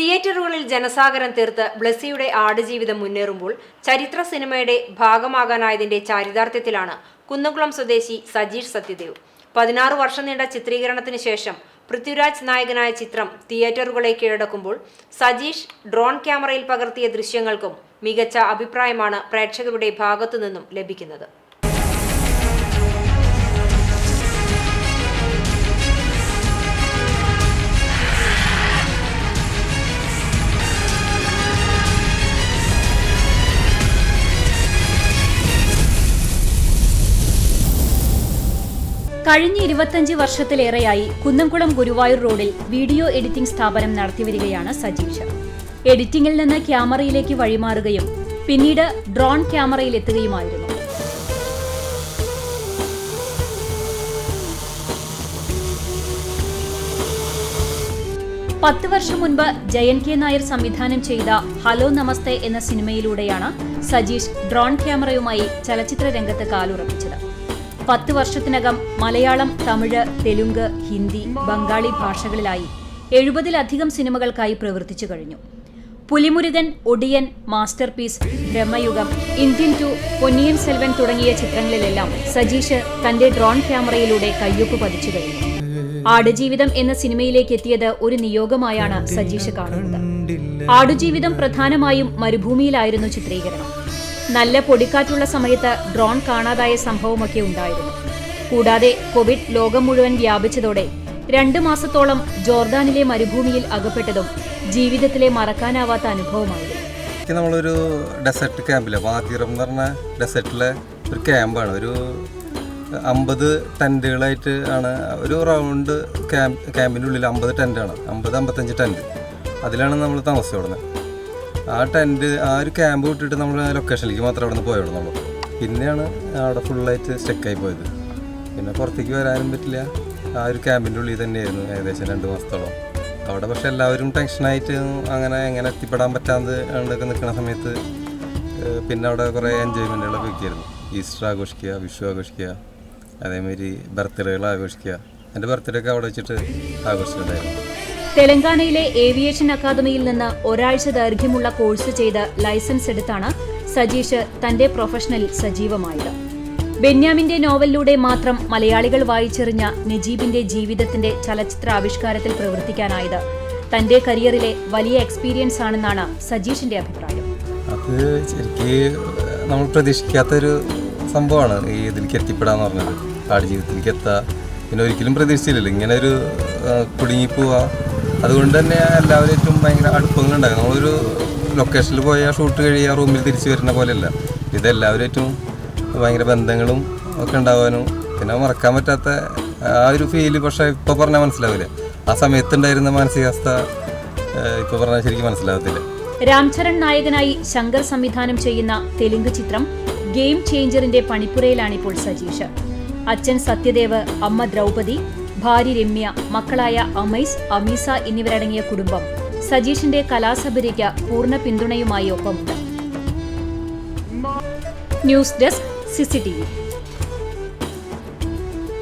തിയേറ്ററുകളിൽ ജനസാഗരം തീർത്ത് ബ്ലസ്സിയുടെ ആടുജീവിതം മുന്നേറുമ്പോൾ ചരിത്ര സിനിമയുടെ ഭാഗമാകാനായതിന്റെ ചാരിതാർത്ഥ്യത്തിലാണ് കുന്നംകുളം സ്വദേശി സജീഷ് സത്യദേവ്. പതിനാറ് വർഷം നീണ്ട ചിത്രീകരണത്തിന് ശേഷം പൃഥ്വിരാജ് നായകനായ ചിത്രം തിയേറ്ററുകളെ കീഴടക്കുമ്പോൾ സജീഷ് ഡ്രോൺ ക്യാമറയിൽ പകർത്തിയ ദൃശ്യങ്ങൾക്കും മികച്ച അഭിപ്രായമാണ് പ്രേക്ഷകരുടെ ഭാഗത്തു നിന്നും ലഭിക്കുന്നത്. കഴിഞ്ഞ ഇരുപത്തഞ്ച് വർഷത്തിലേറെയായി കുന്നംകുളം ഗുരുവായൂർ റോഡിൽ വീഡിയോ എഡിറ്റിംഗ് സ്ഥാപനം നടത്തിവരികയാണ് സജീഷ്. എഡിറ്റിംഗിൽ നിന്ന് ക്യാമറയിലേക്ക് വഴിമാറുകയും പിന്നീട് ഡ്രോൺ ക്യാമറയിലെത്തുകയുമായിരുന്നു. പത്ത് വർഷം മുൻപ് ജയൻ കെ നായർ സംവിധാനം ചെയ്ത ഹലോ നമസ്തേ എന്ന സിനിമയിലൂടെയാണ് സജീഷ് ഡ്രോൺ ക്യാമറയുമായി ചലച്ചിത്ര രംഗത്ത് കാലുറപ്പിച്ചത്. പത്ത് വർഷത്തിനകം മലയാളം തമിഴ് തെലുങ്ക് ഹിന്ദി ബംഗാളി ഭാഷകളിലായി എഴുപതിലധികം സിനിമകൾക്കായി പ്രവർത്തിച്ചു കഴിഞ്ഞു. Pulimurugan Odiyan masterpiece Bramayugam Indian two Ponniyin Selvan തുടങ്ങിയ ചിത്രങ്ങളിലെല്ലാം സജീഷ് തന്റെ ഡ്രോൺ ക്യാമറയിലൂടെ കയ്യൊപ്പ് പതിച്ചു കഴിഞ്ഞു. ആടുജീവിതം എന്ന സിനിമയിലേക്ക് എത്തിയത് ഒരു നിയോഗമായാണ് സജീഷ് കാണുന്നത്. ആടുജീവിതം പ്രധാനമായും മരുഭൂമിയിലായിരുന്നു ചിത്രീകരണം. നല്ല പൊടിക്കാറ്റുള്ള സമയത്ത് ഡ്രോൺ കാണാതായ സംഭവമൊക്കെ ഉണ്ടായിരുന്നു. കൂടാതെ കോവിഡ് ലോകം മുഴുവൻ വ്യാപിച്ചതോടെ രണ്ട് മാസത്തോളം ജോർദാനിലെ മരുഭൂമിയിൽ അകപ്പെട്ടതും ജീവിതത്തിലെ മറക്കാനാവാത്ത അനുഭവമായിരുന്നു. നമ്മളൊരു ഡെസേർട്ട് ക്യാമ്പിലെ വാതിറം പറഞ്ഞ ഡെസേർട്ടിലെ ഒരു ക്യാമ്പാണ് ഒരു അമ്പത് ടെന്റുകളായിട്ട് ആണ്. ഒരു റൗണ്ട് ക്യാമ്പ് ക്യാമ്പിന്റെ ഉള്ളിൽ അമ്പത് ടെന്റാണ് അമ്പത് അമ്പത്തഞ്ച് ടെന്റ് അതിലാണ് നമ്മൾ താമസിച്ചോടുന്നത് ആ ടെന്റ് ആ ഒരു ക്യാമ്പ് വിട്ടിട്ട് നമ്മൾ ലൊക്കേഷനിലേക്ക് മാത്രം അവിടെ നിന്ന് പോയോടുന്നുള്ളൂ പിന്നെയാണ് അവിടെ ഫുള്ളായിട്ട് സ്റ്റെക്കായി പോയത്. പിന്നെ പുറത്തേക്ക് വരാനും പറ്റില്ല. ആ ഒരു ക്യാമ്പിന്റെ ഉള്ളിൽ തന്നെയായിരുന്നു ഏകദേശം രണ്ട് മാസത്തോളം. അവിടെ പക്ഷെ എല്ലാവരും ടെൻഷനായിട്ട് അങ്ങനെ എങ്ങനെ എത്തിപ്പെടാൻ പറ്റാതെ ഉണ്ടൊക്കെ നിൽക്കുന്ന സമയത്ത് പിന്നെ അവിടെ കുറേ എൻജോയ്മെന്റുകളൊക്കെ വയ്ക്കുമായിരുന്നു ഈസ്റ്റർ ആഘോഷിക്കുക വിഷു ആഘോഷിക്കുക അതേമാതിരി ബർത്ത്ഡേകൾ ആഘോഷിക്കുക. എന്റെ ബർത്ത്ഡേ ഒക്കെ അവിടെ വെച്ചിട്ട് ആഘോഷിച്ചിട്ടുണ്ടായിരുന്നു തെലങ്കാനയിലെ ഏവിയേഷൻ അക്കാദമിയിൽ നിന്ന് ഒരാഴ്ച ദൈർഘ്യമുള്ള കോഴ്സ് ചെയ്ത് ലൈസൻസ് എടുത്താണ് സജീഷ് തന്റെ പ്രൊഫഷണലിൽ സജീവമായത്. ബെന്യാമിന്റെ നോവലിലൂടെ മാത്രം മലയാളികൾ വായിച്ചെറിഞ്ഞ നജീബിന്റെ ജീവിതത്തിന്റെ ചലച്ചിത്ര ആവിഷ്കാരത്തിൽ പ്രവർത്തിക്കാനായത് തന്റെ കരിയറിലെ വലിയ എക്സ്പീരിയൻസ് ആണെന്നാണ് സജീഷിന്റെ അഭിപ്രായം. അത് ശരിക്കും നമ്മൾ പ്രതീക്ഷിക്കാത്തൊരു സംഭവമാണ് ഈ ഇതിലേക്ക് എത്തിപ്പെടാന്ന് പറഞ്ഞത്. ആടുജീവിതത്തിലേക്ക് ജീവിതത്തിലേക്ക് എത്തുക പിന്നെ ഒരിക്കലും പ്രതീക്ഷിച്ചില്ലല്ലോ ഇങ്ങനെ ഒരു കുടുങ്ങി പോവുക അതുകൊണ്ട് തന്നെ എല്ലാവരും ഏറ്റവും ഭയങ്കര അടുപ്പങ്ങളുണ്ടാകും നമ്മളൊരു ലൊക്കേഷനിൽ പോയാൽ ഷൂട്ട് കഴിയുക റൂമിൽ തിരിച്ചു വരുന്ന പോലെയല്ല. ഇതെല്ലാവരും ഏറ്റവും ഭയങ്കര ബന്ധങ്ങളും ഒക്കെ ഉണ്ടാവാനും പിന്നെ മറക്കാൻ പറ്റാത്ത ആ ഒരു ഫീൽ പക്ഷേ ഇപ്പോൾ പറഞ്ഞാൽ മനസ്സിലാവില്ല ആ സമയത്തുണ്ടായിരുന്ന മാനസികാവസ്ഥ ഇപ്പോൾ പറഞ്ഞാൽ ശരിക്കും മനസ്സിലാവത്തില്ല. രാംചരൺ നായകനായി ശങ്കർ സംവിധാനം ചെയ്യുന്ന തെലുങ്ക് ചിത്രം ഗെയിം ചേഞ്ചറിന്റെ പണിപ്പുരയിലാണിപ്പോൾ സജീഷ്. അച്ഛൻ സത്യദേവ് അമ്മ ദ്രൗപദി ഭാര്യ രമ്യ മക്കളായ അമൈസ് അമീസ എന്നിവരടങ്ങിയ കുടുംബം സജീഷിന്റെ കലാസബരിക്ക് പൂർണ പിന്തുണയുമായി ഒപ്പമുണ്ട് ന്യൂസ് ഡെസ്ക് സിസിടിവി